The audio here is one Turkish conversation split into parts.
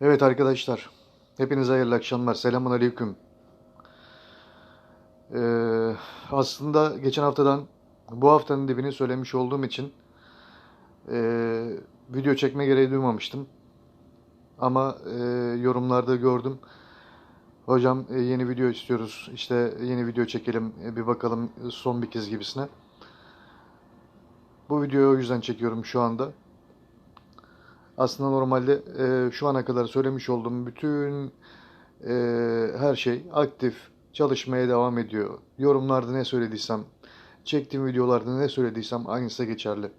Evet arkadaşlar, hepinize hayırlı akşamlar. Selamun aleyküm. Ee, aslında geçen haftadan bu haftanın dibini söylemiş olduğum için ee, video çekme gereği duymamıştım. Ama ee, yorumlarda gördüm. Hocam e, yeni video istiyoruz, işte yeni video çekelim, e, bir bakalım son bir kez gibisine. Bu videoyu o yüzden çekiyorum şu anda. Aslında normalde e, şu ana kadar söylemiş olduğum bütün e, her şey aktif çalışmaya devam ediyor. Yorumlarda ne söylediysem, çektiğim videolarda ne söylediysem aynısı geçerli.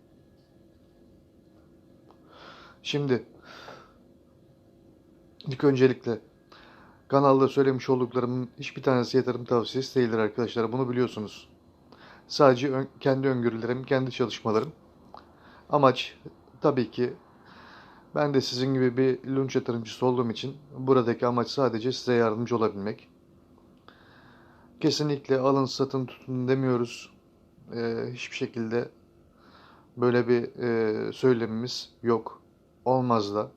Şimdi ilk öncelikle kanalda söylemiş olduklarımın hiçbir tanesi yatırım tavsiyesi değildir arkadaşlar. Bunu biliyorsunuz. Sadece ön- kendi öngörülerim, kendi çalışmalarım. Amaç tabii ki ben de sizin gibi bir lunch yatırımcısı olduğum için buradaki amaç sadece size yardımcı olabilmek. Kesinlikle alın satın tutun demiyoruz. Ee, hiçbir şekilde böyle bir e, söylemimiz yok. Olmaz da.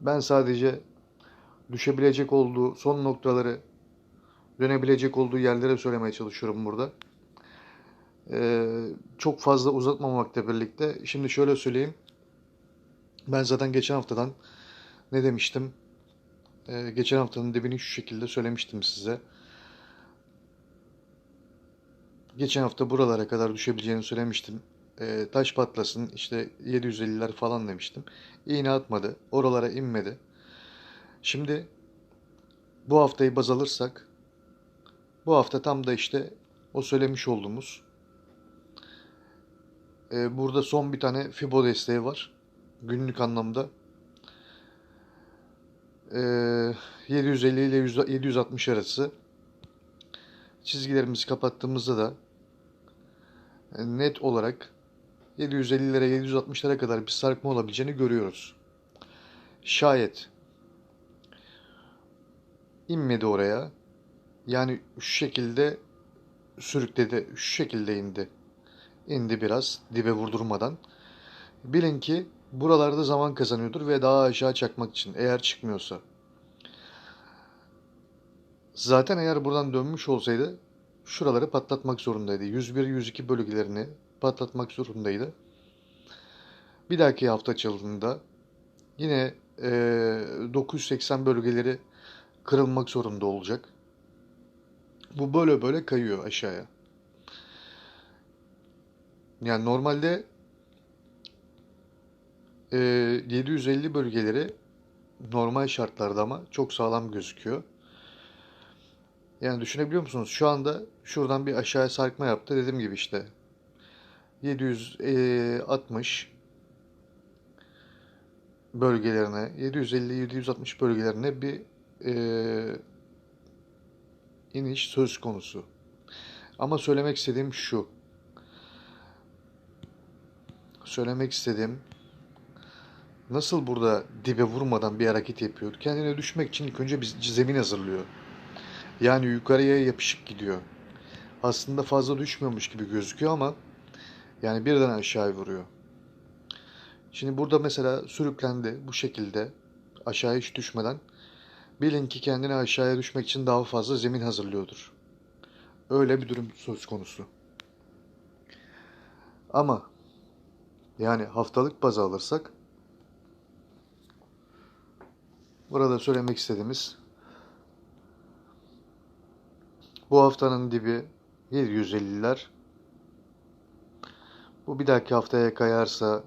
Ben sadece düşebilecek olduğu son noktaları dönebilecek olduğu yerlere söylemeye çalışıyorum burada. Ee, çok fazla uzatmamakla birlikte şimdi şöyle söyleyeyim. Ben zaten geçen haftadan ne demiştim? Ee, geçen haftanın dibini şu şekilde söylemiştim size. Geçen hafta buralara kadar düşebileceğini söylemiştim. Ee, taş patlasın işte 750'ler falan demiştim. İğne atmadı. Oralara inmedi. Şimdi bu haftayı baz alırsak bu hafta tam da işte o söylemiş olduğumuz e, burada son bir tane Fibo desteği var. Günlük anlamda. E, 750 ile 100 760 arası. Çizgilerimizi kapattığımızda da e, net olarak 750'lere 760'lara kadar bir sarkma olabileceğini görüyoruz. Şayet inmedi oraya. Yani şu şekilde sürükledi, şu şekilde indi. İndi biraz dibe vurdurmadan. Bilin ki buralarda zaman kazanıyordur ve daha aşağı çakmak için eğer çıkmıyorsa. Zaten eğer buradan dönmüş olsaydı şuraları patlatmak zorundaydı. 101-102 bölgelerini patlatmak zorundaydı. Bir dahaki hafta açıldığında yine e, 980 bölgeleri kırılmak zorunda olacak. Bu böyle böyle kayıyor aşağıya. Yani normalde e, 750 bölgeleri normal şartlarda ama çok sağlam gözüküyor. Yani düşünebiliyor musunuz? Şu anda şuradan bir aşağıya sarkma yaptı. Dediğim gibi işte 760 bölgelerine 750-760 bölgelerine bir e, iniş söz konusu. Ama söylemek istediğim şu. Söylemek istediğim nasıl burada dibe vurmadan bir hareket yapıyor? Kendine düşmek için ilk önce bir zemin hazırlıyor. Yani yukarıya yapışık gidiyor. Aslında fazla düşmüyormuş gibi gözüküyor ama yani birden aşağı vuruyor. Şimdi burada mesela sürüklendi bu şekilde aşağıya hiç düşmeden bilin ki kendini aşağıya düşmek için daha fazla zemin hazırlıyordur. Öyle bir durum söz konusu. Ama yani haftalık baz alırsak burada söylemek istediğimiz bu haftanın dibi 750'ler. Bu bir dahaki haftaya kayarsa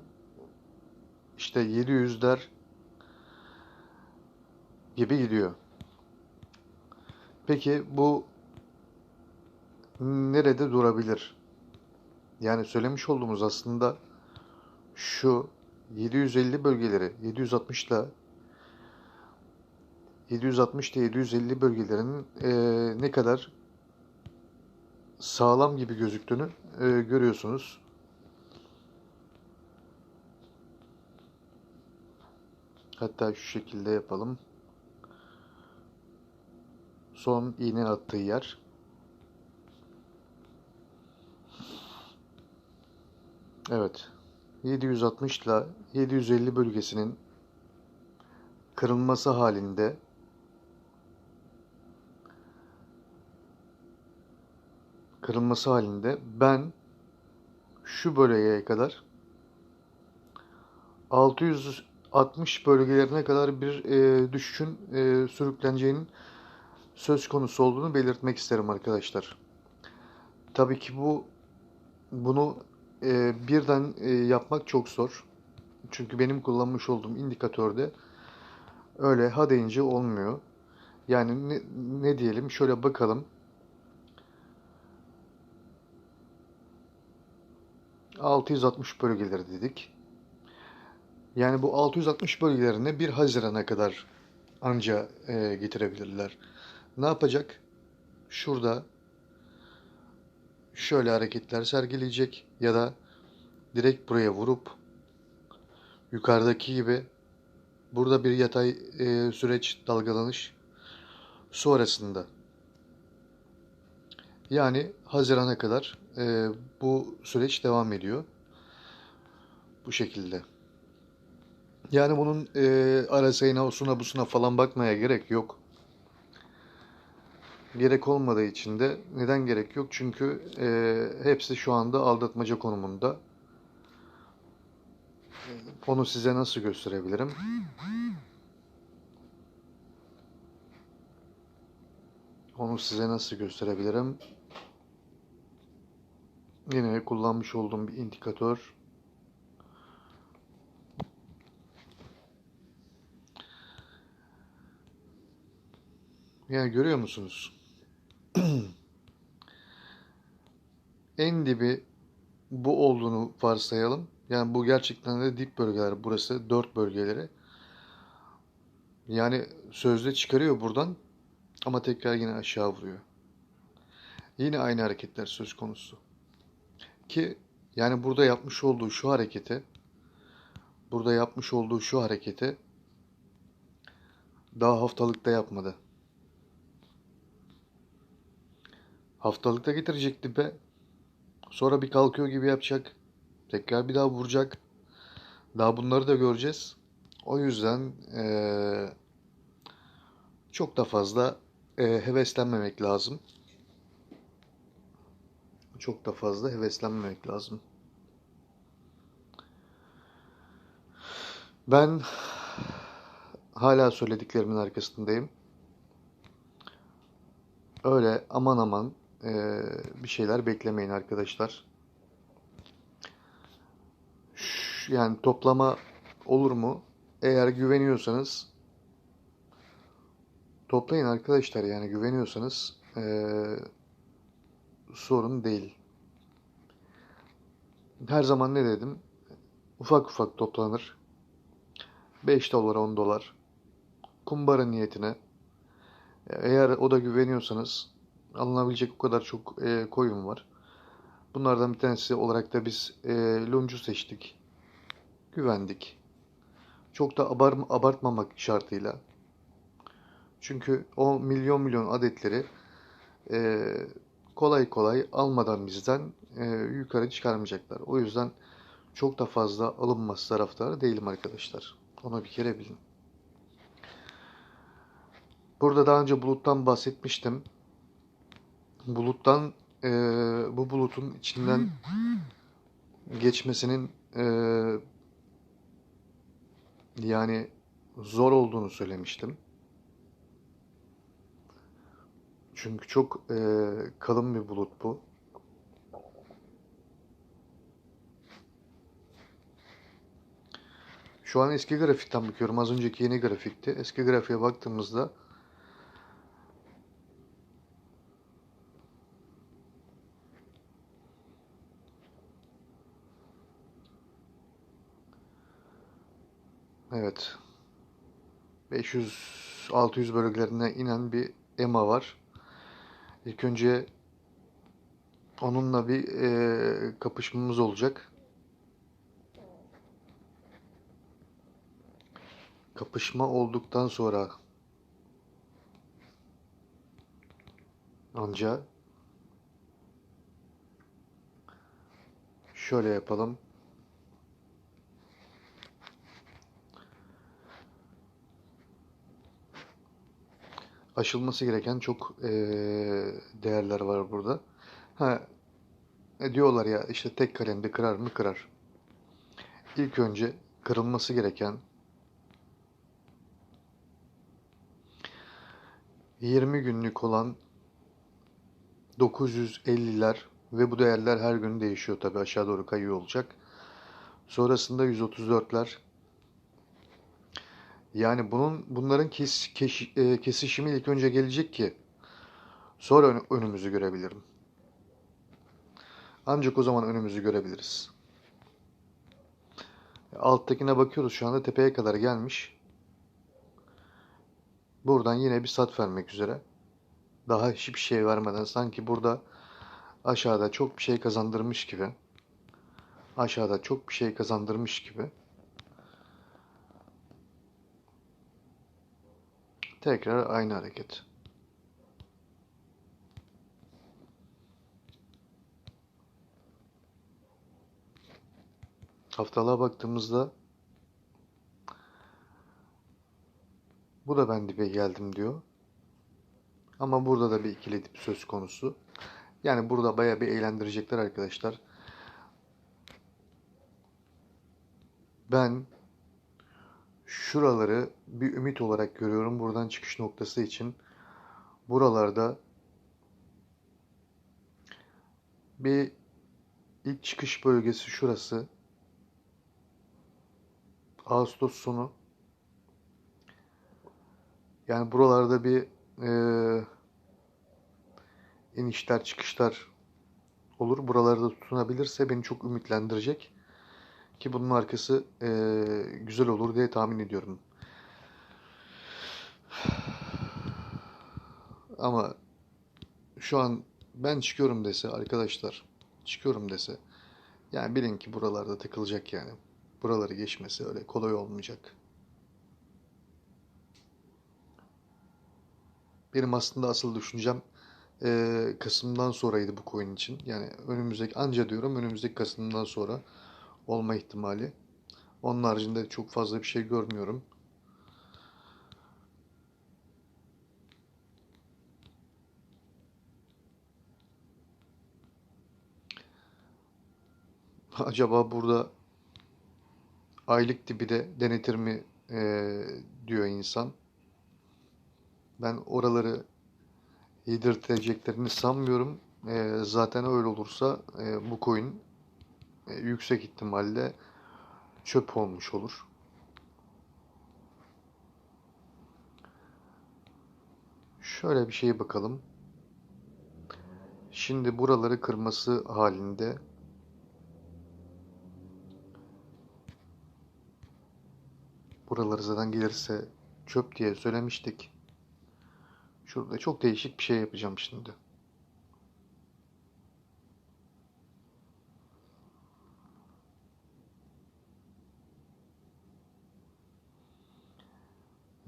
işte 700'ler gibi gidiyor. Peki bu nerede durabilir? Yani söylemiş olduğumuz aslında şu 750 bölgeleri 760 ile 760 ile 750 bölgelerinin e, ne kadar sağlam gibi gözüktüğünü e, görüyorsunuz. Hatta şu şekilde yapalım. Son iğne attığı yer. Evet. 760 ile 750 bölgesinin kırılması halinde kırılması halinde ben şu bölgeye kadar 660 bölgelerine kadar bir e, düşüşün e, sürükleneceğinin söz konusu olduğunu belirtmek isterim arkadaşlar. Tabii ki bu bunu e, birden e, yapmak çok zor. Çünkü benim kullanmış olduğum indikatörde öyle ha deyince olmuyor. Yani ne, ne diyelim şöyle bakalım. ...660 bölgeleri dedik. Yani bu 660 bölgelerine 1 Haziran'a kadar anca e, getirebilirler. Ne yapacak? Şurada şöyle hareketler sergileyecek ya da direkt buraya vurup yukarıdaki gibi burada bir yatay e, süreç dalgalanış sonrasında yani Haziran'a kadar e, bu süreç devam ediyor. Bu şekilde. Yani bunun e, ara sayına, osuna, busuna falan bakmaya gerek yok. Gerek olmadığı için de neden gerek yok? Çünkü e, hepsi şu anda aldatmaca konumunda. Onu size nasıl gösterebilirim? Onu size nasıl gösterebilirim? Yine kullanmış olduğum bir indikatör. Yani görüyor musunuz? en dibi bu olduğunu varsayalım. Yani bu gerçekten de dip bölgeler. Burası dört bölgeleri. Yani sözde çıkarıyor buradan ama tekrar yine aşağı vuruyor. Yine aynı hareketler söz konusu. Ki yani burada yapmış olduğu şu harekete burada yapmış olduğu şu harekete daha haftalıkta yapmadı. Haftalıkta getirecek dibe. Sonra bir kalkıyor gibi yapacak. Tekrar bir daha vuracak. Daha bunları da göreceğiz. O yüzden ee, çok da fazla e, heveslenmemek lazım. Çok da fazla heveslenmemek lazım. Ben hala söylediklerimin arkasındayım. Öyle aman aman e, bir şeyler beklemeyin arkadaşlar. Ş- yani toplama olur mu? Eğer güveniyorsanız toplayın arkadaşlar yani güveniyorsanız e, sorun değil. Her zaman ne dedim? Ufak ufak toplanır. 5 dolar 10 dolar. Kumbara niyetine. Eğer o da güveniyorsanız alınabilecek o kadar çok e, koyun var. Bunlardan bir tanesi olarak da biz e, luncu seçtik. Güvendik. Çok da abar abartmamak şartıyla. Çünkü o milyon milyon adetleri e, kolay kolay almadan bizden e, yukarı çıkarmayacaklar. O yüzden çok da fazla alınması taraftarı değilim arkadaşlar. Onu bir kere bilin. Burada daha önce buluttan bahsetmiştim. Buluttan e, bu bulutun içinden geçmesinin e, yani zor olduğunu söylemiştim. Çünkü çok e, kalın bir bulut bu. Şu an eski grafikten bakıyorum. Az önceki yeni grafikti. Eski grafiğe baktığımızda Evet. 500-600 bölgelerine inen bir EMA var. İlk önce onunla bir e, kapışmamız olacak. Kapışma olduktan sonra anca şöyle yapalım. Aşılması gereken çok e, değerler var burada. Ha, e, diyorlar ya işte tek kalemde kırar mı kırar. İlk önce kırılması gereken 20 günlük olan 950'ler ve bu değerler her gün değişiyor tabi aşağı doğru kayıyor olacak. Sonrasında 134'ler. Yani bunun bunların kes, kes, e, kesişimi ilk önce gelecek ki sonra önümüzü görebilirim. Ancak o zaman önümüzü görebiliriz. Alttakine bakıyoruz şu anda tepeye kadar gelmiş. Buradan yine bir sat vermek üzere. Daha hiçbir şey vermeden sanki burada aşağıda çok bir şey kazandırmış gibi. Aşağıda çok bir şey kazandırmış gibi. Tekrar aynı hareket. Haftalığa baktığımızda bu da ben dibe geldim diyor. Ama burada da bir ikili dip söz konusu. Yani burada baya bir eğlendirecekler arkadaşlar. Ben şuraları bir ümit olarak görüyorum buradan çıkış noktası için. Buralarda bir ilk çıkış bölgesi şurası. Ağustos sonu. Yani buralarda bir e, inişler çıkışlar olur. Buralarda tutunabilirse beni çok ümitlendirecek. Ki bunun arkası e, güzel olur diye tahmin ediyorum. Ama şu an ben çıkıyorum dese arkadaşlar çıkıyorum dese yani bilin ki buralarda takılacak yani. Buraları geçmesi öyle kolay olmayacak. Benim aslında asıl düşüncem e, Kasım'dan sonraydı bu coin için. Yani önümüzdeki anca diyorum önümüzdeki Kasım'dan sonra olma ihtimali. Onun haricinde çok fazla bir şey görmüyorum. Acaba burada aylık dibi de denetir mi e, diyor insan. Ben oraları yedirteceklerini sanmıyorum. E, zaten öyle olursa e, bu coin yüksek ihtimalle çöp olmuş olur. Şöyle bir şeye bakalım. Şimdi buraları kırması halinde buraları zaten gelirse çöp diye söylemiştik. Şurada çok değişik bir şey yapacağım şimdi.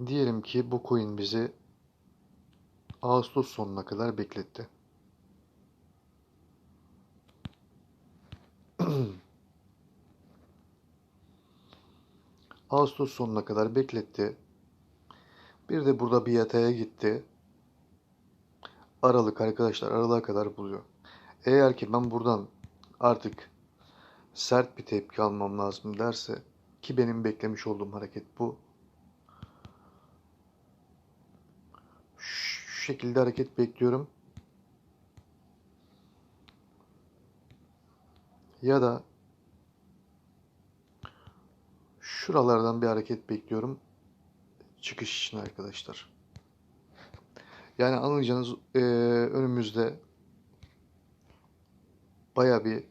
Diyelim ki bu coin bizi Ağustos sonuna kadar bekletti. Ağustos sonuna kadar bekletti. Bir de burada bir yataya gitti. Aralık arkadaşlar aralığa kadar buluyor. Eğer ki ben buradan artık sert bir tepki almam lazım derse ki benim beklemiş olduğum hareket bu. Şu şekilde hareket bekliyorum. Ya da şuralardan bir hareket bekliyorum. Çıkış için arkadaşlar. Yani anlayacağınız e, önümüzde baya bir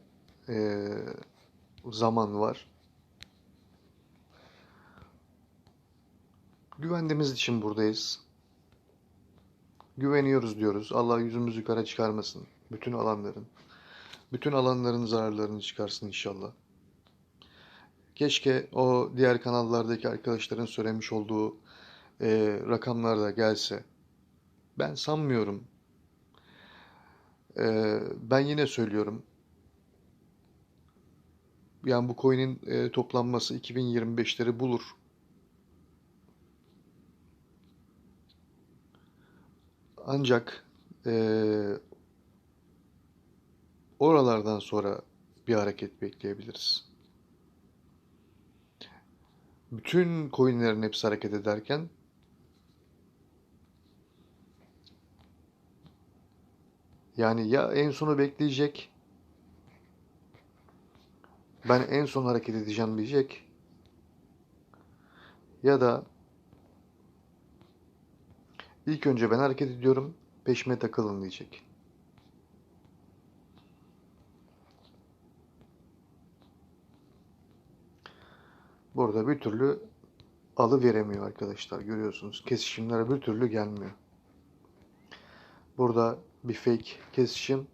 e, zaman var. Güvendiğimiz için buradayız. Güveniyoruz diyoruz. Allah yüzümüzü kara çıkarmasın. Bütün alanların. Bütün alanların zararlarını çıkarsın inşallah. Keşke o diğer kanallardaki arkadaşların söylemiş olduğu e, rakamlar da gelse. Ben sanmıyorum. E, ben yine söylüyorum. Yani bu coin'in e, toplanması 2025'leri bulur. Ancak eee, oralardan sonra bir hareket bekleyebiliriz. Bütün coinlerin hepsi hareket ederken yani ya en sonu bekleyecek ben en son hareket edeceğim diyecek ya da ilk önce ben hareket ediyorum peşime takılın diyecek. Burada bir türlü alı veremiyor arkadaşlar. Görüyorsunuz. Kesişimler bir türlü gelmiyor. Burada bir fake kesişim.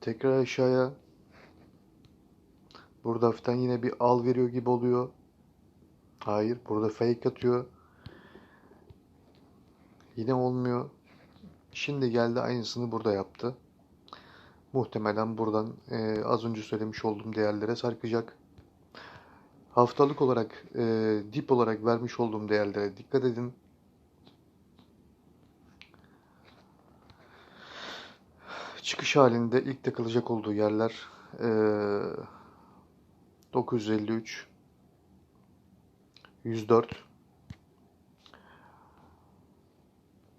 Tekrar aşağıya. Burada hafiften yine bir al veriyor gibi oluyor. Hayır. Burada fake atıyor. Yine olmuyor. Şimdi geldi aynısını burada yaptı. Muhtemelen buradan e, az önce söylemiş olduğum değerlere sarkacak. Haftalık olarak, e, dip olarak vermiş olduğum değerlere dikkat edin. Çıkış halinde ilk takılacak olduğu yerler e, 953, 104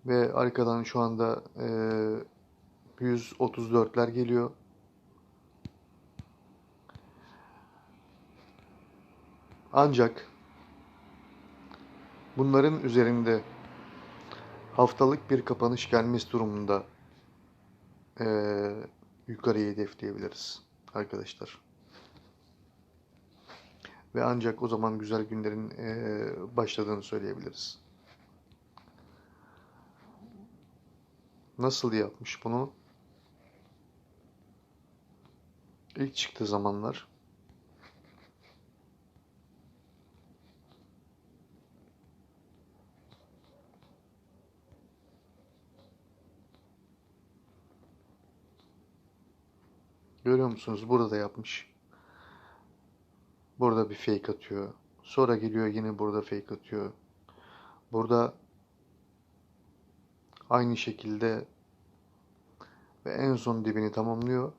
ve arkadan şu anda e, 134'ler geliyor. Ancak bunların üzerinde haftalık bir kapanış gelmesi durumunda eee yukarıya hedefleyebiliriz arkadaşlar. Ve ancak o zaman güzel günlerin eee, başladığını söyleyebiliriz. Nasıl yapmış bunu? İlk çıktığı zamanlar Görüyor musunuz? Burada da yapmış. Burada bir fake atıyor. Sonra geliyor yine burada fake atıyor. Burada aynı şekilde ve en son dibini tamamlıyor.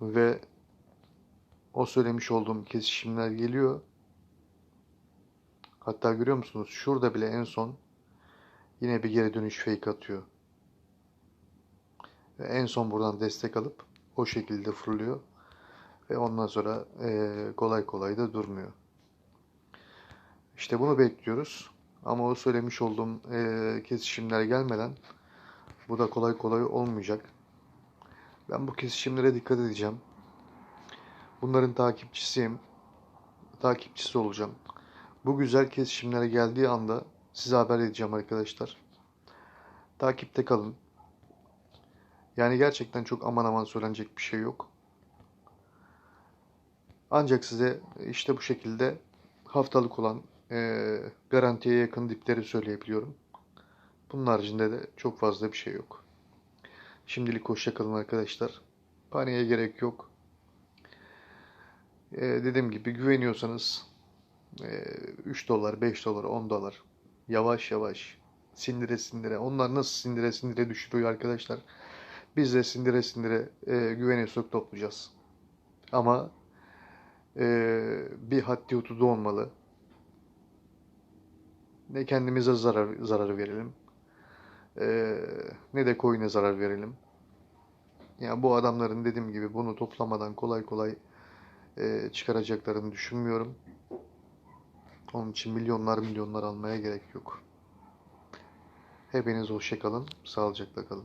Ve o söylemiş olduğum kesişimler geliyor. Hatta görüyor musunuz? Şurada bile en son yine bir geri dönüş fake atıyor. Ve en son buradan destek alıp o şekilde fırlıyor. Ve ondan sonra e, kolay kolay da durmuyor. İşte bunu bekliyoruz. Ama o söylemiş olduğum e, kesişimler gelmeden bu da kolay kolay olmayacak. Ben bu kesişimlere dikkat edeceğim. Bunların takipçisiyim. Takipçisi olacağım. Bu güzel kesişimlere geldiği anda size haber edeceğim arkadaşlar. Takipte kalın. Yani gerçekten çok aman aman söylenecek bir şey yok. Ancak size işte bu şekilde haftalık olan e, garantiye yakın dipleri söyleyebiliyorum. Bunun haricinde de çok fazla bir şey yok. Şimdilik hoşçakalın arkadaşlar. Paniğe gerek yok. E, dediğim gibi güveniyorsanız e, 3 dolar, 5 dolar, 10 dolar yavaş yavaş sindire sindire. Onlar nasıl sindire sindire düşürüyor arkadaşlar. Biz de sindire sindire e, güvene sok toplayacağız. Ama e, bir haddi hududu olmalı. Ne kendimize zarar zarar verelim. E, ne de coin'e zarar verelim. Yani bu adamların dediğim gibi bunu toplamadan kolay kolay e, çıkaracaklarını düşünmüyorum. Onun için milyonlar milyonlar almaya gerek yok. Hepiniz hoşça kalın, sağlıcakla kalın.